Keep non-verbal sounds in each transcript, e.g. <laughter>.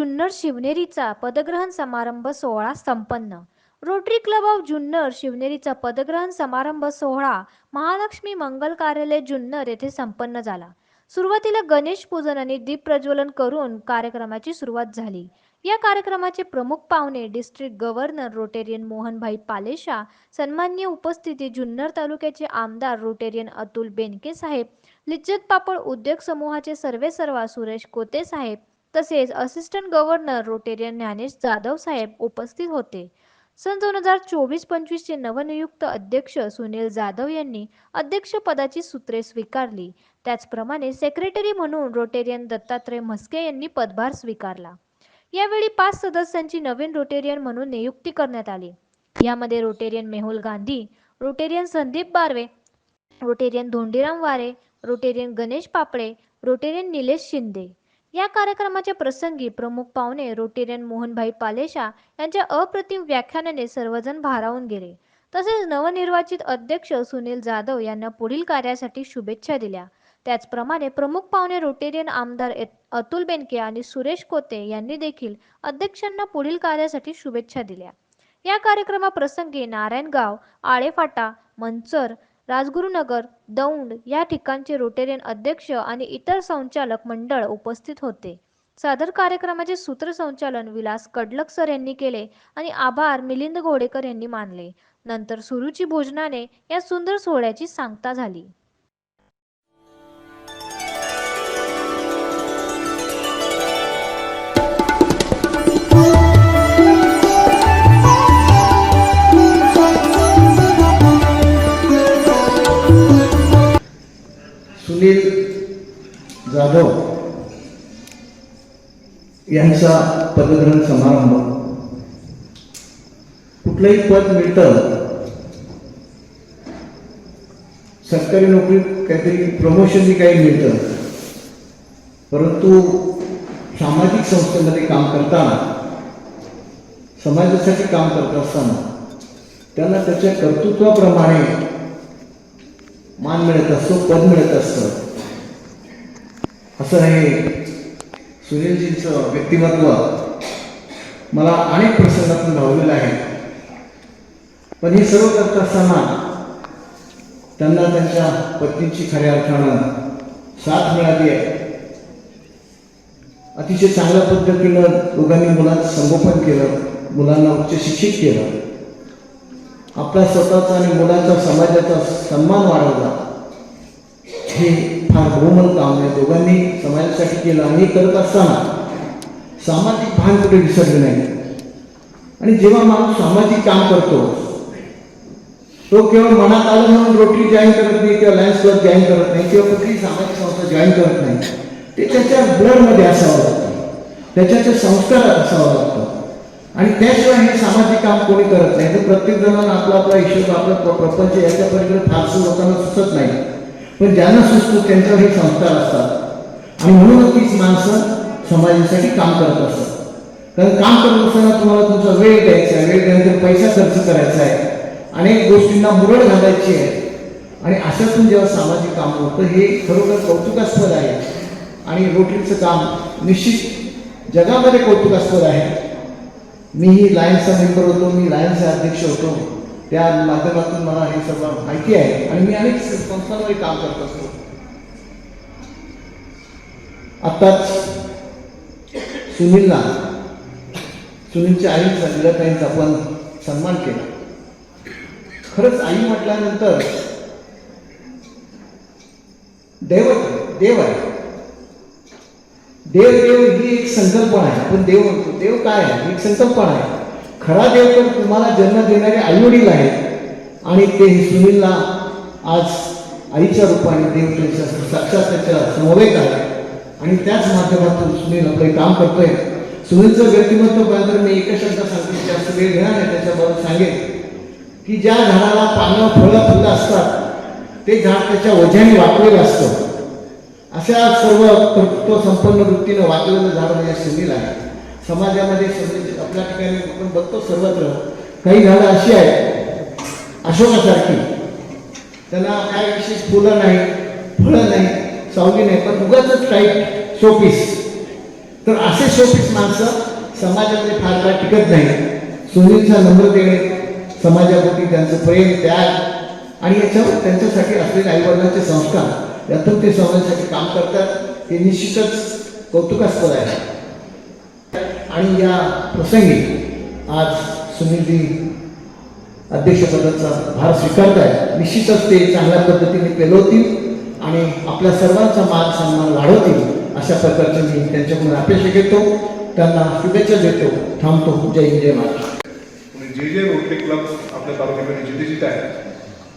जुन्नर शिवनेरीचा पदग्रहण समारंभ सोहळा संपन्न. रोटरी क्लब ऑफ जुन्नर शिवनेरीचा पदग्रहण समारंभ सोहळा महालक्ष्मी मंगल कार्यालय जुन्नर येथे संपन्न झाला. सुरुवातीला गणेश पूजन आणि दीप प्रज्वलन करून कार्यक्रमाची सुरुवात झाली. या कार्यक्रमाचे प्रमुख पाहुणे district governor Rotarian Mohanbhai Palesha सन्मान्य उपस्थिती जुन्नर तालुक्याचे आमदार रोटेरियन अतुल बेनके साहेब लिज्जत पापड उद्योग समूहाचे सर्वेसर्वा सुरेश कोते साहेब तसेच assistant governor Rotarian Dnyanesh Jadhav साहेब उपस्थित होते. सन दोन हजार चोवीस पंचवीसचे नवनियुक्त अध्यक्ष सुनील जाधव यांनी अध्यक्षपदाची सूत्रे स्वीकारली. त्याचप्रमाणे सेक्रेटरी म्हणून रोटेरियन दत्तात्रय म्हस्के यांनी पदभार स्वीकारला. यावेळी पाच सदस्यांची नवीन रोटेरियन म्हणून नियुक्ती करण्यात आली. यामध्ये Rotarian Mehul Gandhi Rotarian Sandeep Barve Rotarian Dhondiram Ware Rotarian Ganesh Papade Rotarian Nilesh Shinde. या कार्यक्रमाच्या प्रसंगी प्रमुख पाहुणे रोटेरियन मोहनभाई पालेशा यांच्या अप्रतिम व्याख्यानाने सर्वजण भारावून गेले. तसेच नवनिर्वाचित अध्यक्ष सुनील जाधव यांना पुढील कार्यासाठी शुभेच्छा दिल्या. त्याचप्रमाणे प्रमुख पाहुणे रोटेरियन आमदार एत- अतुल बेनके आणि सुरेश कोते यांनी देखील अध्यक्षांना पुढील कार्यासाठी शुभेच्छा दिल्या. या कार्यक्रमाप्रसंगी नारायणगाव आळेफाटा मंचर राजगुरुनगर दौंड या ठिकाणचे रोटेरियन अध्यक्ष आणि इतर संचालक मंडळ उपस्थित होते. सादर कार्यक्रमाचे सूत्रसंचालन विलास कडलक सर यांनी केले आणि आभार मिलिंद घोडेकर यांनी मानले. नंतर सुरुची भोजनाने या सुंदर सोहळ्याची सांगता झाली. सुनील जाधव यांचा पदग्रहण समारंभ. कुठलंही पद मिळतं. सरकारी नोकरी काहीतरी प्रमोशन काही मिळतं. परंतु सामाजिक संस्थेमध्ये काम करताना समाजासाठी काम करत असताना त्यांना त्याच्या कर्तृत्वाप्रमाणे मान मिळत असतो पद मिळत असतं असं हे सुनीलजींचं व्यक्तिमत्व मला अनेक प्रसंगातून भावलेलं आहे. पण हे सर्व करत असताना त्यांना त्यांच्या पत्नीची खऱ्या अर्थानं साथ मिळाली आहे. अतिशय चांगल्या पद्धतीनं दोघांनी मुलांचं संगोपन केलं मुलांना उच्च शिक्षित केलं. आपला स्वतःचा आणि मुलांचा समाजाचा सन्मान वाढवला. हे फार बहुमल काम आहे दोघांनी समाजासाठी केलं आणि हे करत असताना सामाजिक भान कुठे विसरले नाही. आणि जेव्हा माणूस सामाजिक काम करतो तो केवळ मनात आलं म्हणून रोटरी जॉईन करत नाही किंवा लायन्स क्लब जॉईन करत नाही किंवा कुठलीही सामाजिक संस्था जॉईन करत नाही. ते त्याच्या ब्लडमध्ये असावं लागतं. त्याच्या संस्कारात असावं लागतं. आणि त्याशिवाय हे सामाजिक काम कोणी करत नाही. तर प्रत्येक जणांना आपला आपला हिशोब आपला प्रपंच याच्या पलीकडे फारसं लोकांना सुचत नाही. पण ज्यांना सुचतो त्यांच्यावर हे संस्कार असतात. आणि म्हणूनच तीच माणसं समाजासाठी काम करत असतात. कारण काम करत असताना तुम्हाला तुमचा वेळ द्यायचा आहे. वेळ द्यायचा पैसा खर्च करायचा आहे. अनेक गोष्टींना मुरड घालायची आहे. आणि अशातून जेव्हा सामाजिक काम होतं हे खरोखर कौतुकास्पद आहे. आणि रोटरीचं काम निश्चित जगामध्ये कौतुकास्पद आहे. मीही लायन्सचा मेंबर होतो मी लायन्सचे अध्यक्ष होतो. त्या माध्यमातून मला हे सर्व माहिती आहे. आणि मी अनेक संस्थांमध्ये काम करत असतो. आत्ताच सुनीलला सुनीलच्या आईचा विलताईंचा आपण सन्मान केला. खरंच आई म्हटल्यानंतर देव देव आहे. देव देव ही एक संकल्पना आहे. आपण देव म्हणतो. देव काय आहे? ही एक संकल्पना आहे. खरा देव तर तुम्हाला जन्म देणारे आईवडील आहेत. आणि ते सुनीलला आज आईच्या रूपाने देव त्यांच्या साक्षात त्याच्या समवेत आहे आणि त्याच माध्यमातून सुनील आपलं काम करतोय. सुनीलचं व्यक्तिमत्व पाहिलं तर मी एका शब्दात सांगतो. जास्त वेळ घेणार नाही त्याच्याबरोबर सांगेन. की ज्या झाडाला पानं फळं फुलं असतात ते झाड त्याच्या ओझ्याने वाकलेलं असतं. अशा सर्व कर्तृत्व संपन्न वृत्तीनं वाचलेलं झाड म्हणजे सुनील आहे. समाजामध्ये सगळे आपल्या ठिकाणी आपण बघतो सर्वत्र काही झाडं अशी आहेत अशोकासारखी. त्यांना काय विशेष फुलं नाही फळं नाही सावली नाही पण उगाच टाईप शोपीस तर असे शोपीस माणसं समाजामध्ये फार काळ टिकत नाही. सुनीलचा नंबर देणे समाजाप्रती त्यांचं प्रेम त्याग आणि याच्यावर त्यांच्यासाठी असलेले आईवडिलांचे संस्कार यातून ते समाजासाठी काम करतात. हे निश्चितच कौतुकास्पद आहे. आणि या प्रसंगी आज सुनीलजी अध्यक्षपदाचा भार स्वीकारत आहे निश्चितच ते चांगल्या पद्धतीने पेलवतील आणि आपल्या सर्वांचा मान सन्मान वाढवतील अशा प्रकारचे मी त्यांच्याकडून अपेक्षा घेतो. त्यांना शुभेच्छा देतो. थांबतो. जय हिंद जय महाराष्ट्र. म्हणजे जे जे रोटरी क्लब आपल्या तालुक्यामध्ये जिथे जिथे आहेत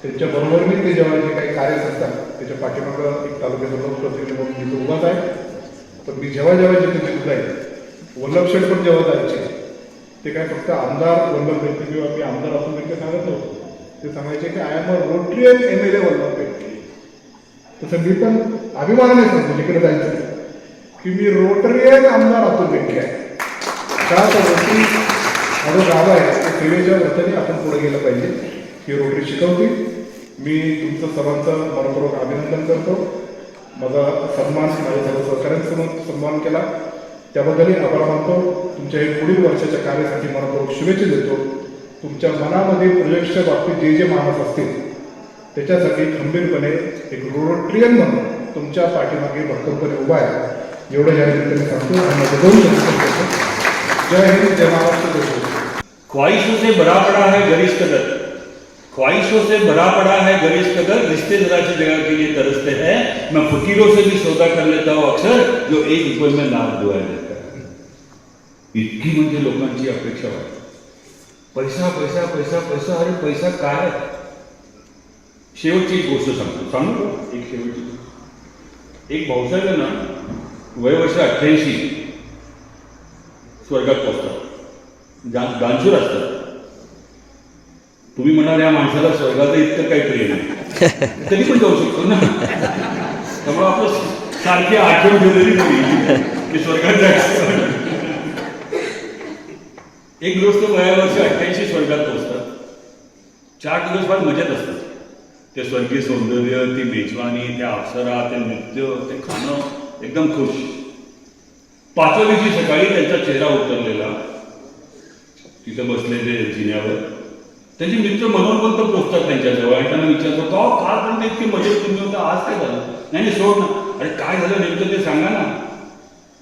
त्यांच्याबरोबर मी ते जेव्हा जे काही कार्य करतात त्याच्या पाठीमागं एक तालुक्याचा लोकप्रतिनिधी म्हणून जिथे उभाच आहे. पण मी जेव्हा जेव्हा जिथे जिथे जाईल वल्लभ शेठ पण जेव्हा जायचे ते काय फक्त आमदार वल्लभ व्यक्ती किंवा मी आमदार असून व्यक्ती सांगत नव्हतो. ते सांगायचे की I am a Rotarian M L A Vallabh व्यक्ती तसं मी पण अभिमानाने सांगतो जिकडे जायचं की मी रोटरियन आमदार अतुल व्यक्ती आहे का तर रोटरी हा जो गाव आहे त्या सेवेच्या वरती आपण पुढे गेलं पाहिजे ही रोटरी शिकवते मी तुमचं सर्वांचं मनपूर्वक अभिनंदन करतो. माझा सन्मान माझ्या सर्व सहकाऱ्यांसमोर सन्मान केला. त्याबद्दलही आभार मानतो. तुमच्या हे पुढील वर्षाच्या कार्यासाठी मनपूर्वक शुभेच्छा देतो. तुमच्या मनामध्ये प्रोजेक्टच्या बाबतीत जे जे मानस असतील त्याच्यासाठी खंबीरपणे एक रोरोट्रियन म्हणून तुमच्या पाठीमागे भक्कमपणे उभा आहे. एवढं या निमित्ताने सांगतो आणि दोन जय हिंद जय महाराष्ट्र ख्वाहिशों से बड़ा बड़ा है गरीब कदर ख्वाहिशों से भरा पड़ा है गरिश कदर रिश्ते जरा की जगह के लिए तरसते हैं। मैं फकीरों से भी सौदा कर लेता हूँ अक्सर, जो एक रुपये में लाख दुआ देता है। इतकी म्हणजे लोकांची अपेक्षा वाटते पैसा पैसा पैसा पैसा, अरे पैसा काय? शेवटची एक गोष्ट सांगतो, सांगू? एक शेवटची एक भाऊसाहेब ना, वय वर्ष अठ्ठ्याऐंशी, स्वर्गात पोचतात गा गांजूर असतात. तुम्ही म्हणाल या माणसाला स्वर्गाचं इतकं काही प्रिय नाही <laughs> तरी पण जाऊ शकतो ना. त्यामुळे आपलं सारखी आठवण ठेवलेली नाही की स्वर्गात जायचं. एक गृहस्थ वया वर्षी अठ्ठ्याऐंशी स्वर्गात पोचतात चार दिवस फार मजेत असतात. ते स्वर्गीय सौंदर्य ती मेजवानी त्या अप्सरा ते नृत्य ते खाणं एकदम खुश. दिवशी सकाळी त्यांचा चेहरा उतरलेला. तिथे बसलेले जिन्यावर. त्यांचे मित्र मनोरंत पोचतात त्यांच्याजवळ. आणि त्यांना विचारतो का का पण इतकी मजेत तुम्ही होता? आज काय झालं? नाही नाही सोड ना. अरे काय झालं नेमकं ते सांगा ना.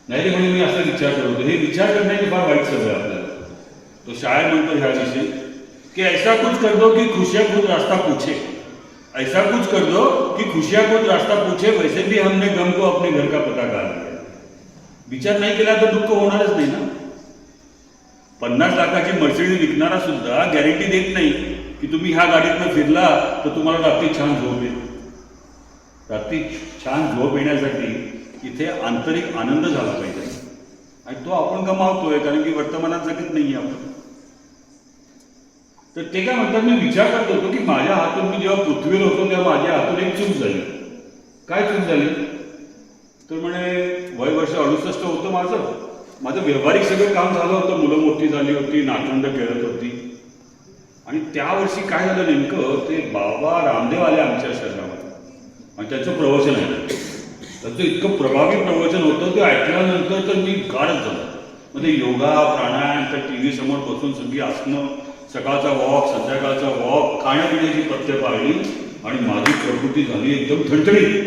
नाही रे म्हणे मी असा विचार करत होतो. हे विचार करण्याची फार वाईट सवय आपल्याला. तो शाळेत म्हणतो ह्या दिवशी. की ऐसा कुछ कर दो की खुशियाँ खुद रास्ता पूछे. ऐसा कुछ कर दो कि खुशियाँ खुद रास्ता पूछे वैसे भी हमने गम को अपने घर का पता गाल दिया विचार नाही केला तर दुःख होणारच नाही ना. पन्नास लाखाची मर्सिडीज विकणारा सुद्धा गॅरंटी देत नाही की तुम्ही ह्या गाडीतनं फिरला तर तुम्हाला रात्री छान झोप येईल. रात्री छान झोप येण्यासाठी इथे आंतरिक आनंद झाला पाहिजे. आणि तो आपण गमावतोय कारण की वर्तमानात जगत नाही आपण. तर ते काय म्हणतात मी विचार करत होतो की माझ्या हातून मी जेव्हा पृथ्वीवर होतो तेव्हा माझ्या हातून एक चूक झाली. काय चूक झाली? तर म्हणे वय वर्ष अडुसष्ट होतं माझं. माझं व्यावहारिक सगळं काम झालं होतं मुलं मोठी झाली होती नातवंड खेळत होती. आणि त्या वर्षी काय झालं नेमकं ते बाबा रामदेव आले आमच्या शहरामध्ये. आणि त्याचं प्रवचन आहे. त्याचं इतकं प्रभावी प्रवचन होतं ते ऐकल्यानंतर तर मी गाढच झालो. म्हणजे योगा प्राणायाम तर टी व्ही समोर बसून सगळी आसनं सकाळचा वॉक संध्याकाळचा वॉक खाण्यापिण्याची पथ्य पाळली आणि माझी प्रकृती झाली एकदम ठणठणीत.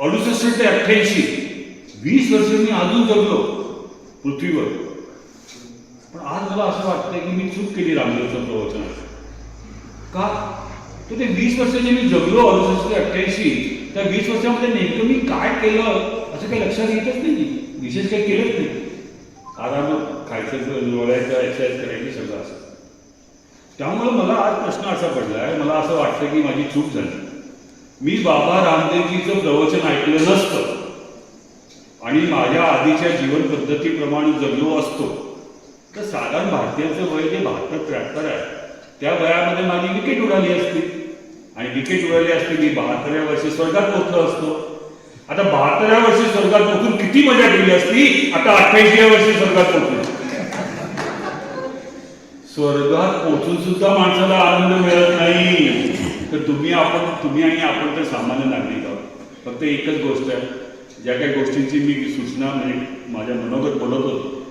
अडुसष्ट ते अठ्ठ्याऐंशी. वीस वर्ष मी अजून जगलो. पृथ्वीवर. पण आज मला असं वाटतंय की मी चूक केली रामदेवचं प्रवचन. का? तर ते वीस वर्षाचे मी जगलो अडुसष्ट ते अठ्ठ्याऐंशी. त्या वीस वर्षामध्ये नेमकं मी काय केलं असं काही लक्षात येतच नाही. विशेष काही केलंच नाही. आराम खायचं लोळायचं एक्सरसाइज करायची सगळं असं त्यामुळे मला आज प्रश्न असा पडला आहे मला असं वाटतं की माझी चूक झाली. मी बाबा रामदेवजीचं प्रवचन ऐकलं नसतं. आणि माझ्या आधीच्या जीवन पद्धतीप्रमाणे जगलो असतो तर साधारण भारतीयाचं वय जे बहात्तर त्र्याहत्तर आहे त्या वयामध्ये माझी विकेट उडाली असती. आणि विकेट उडाली असती मी बहात्तराव्या वर्षी स्वर्गात पोहोचलो असतो. आता बहात्तराव्या वर्षी स्वर्गात पोहोचून किती मजा केली असती? आता अठ्ठ्याऐंशीव्या वर्षी स्वर्गात पोहोचलो. स्वर्गात पोहोचून सुद्धा माणसाला आनंद मिळत नाही. तर तुम्ही आपण तुम्ही आणि आपण तर सामान्य नागरिक आहोत. फक्त एकच गोष्ट आहे. ज्या काही गोष्टींची मी सूचना म्हणजे माझ्या मनोगत बोलत होतो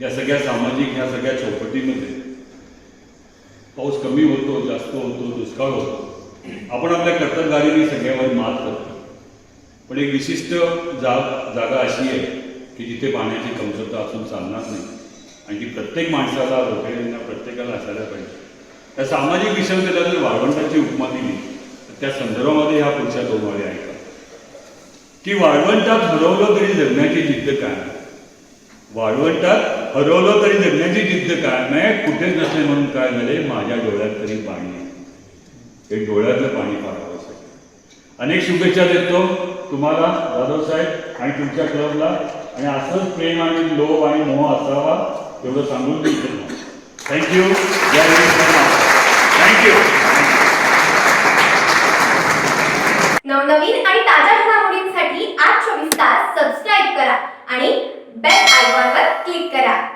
या सगळ्या सामाजिक ह्या सगळ्या चौकटीमध्ये पाऊस कमी होतो जास्त होतो दुष्काळ होतो. आपण आपल्या कर्तबगारीने सगळ्यावर मात करतो. पण एक विशिष्ट जाग जागा अशी आहे की जिथे पाण्याची कमतरता असून चालणार नाही. आणि ती प्रत्येक माणसाला रोखेल्यांना प्रत्येकाला असायला पाहिजे. त्या सामाजिक विषमतेला जर वाळवंटाची उपमा दिली तर त्या संदर्भामध्ये ह्या पुढच्या दोन वाड्या आहेत. की वाळवंटात हरवलं तरी जगण्याची जिद्द काय? वाळवंटात हरवलं तरी जगण्याची जिद्द काय? नाही कुठेच नसले म्हणून काय झाले? माझ्या डोळ्यात तरी पाणी हे डोळ्यातलं पाणी पाहावं अनेक शुभेच्छा देतो तुम्हाला जाधव साहेब आणि तुमच्या क्लबला. आणि असंच प्रेम आणि लोभ आणि मोह असावा एवढं सांगून देतो थँक्यू जय थँक्यू नवनवीन आणि ताज्या आठ चोवीस तास सबस्क्राईब करा आणि बेल आयकॉनवर क्लिक करा.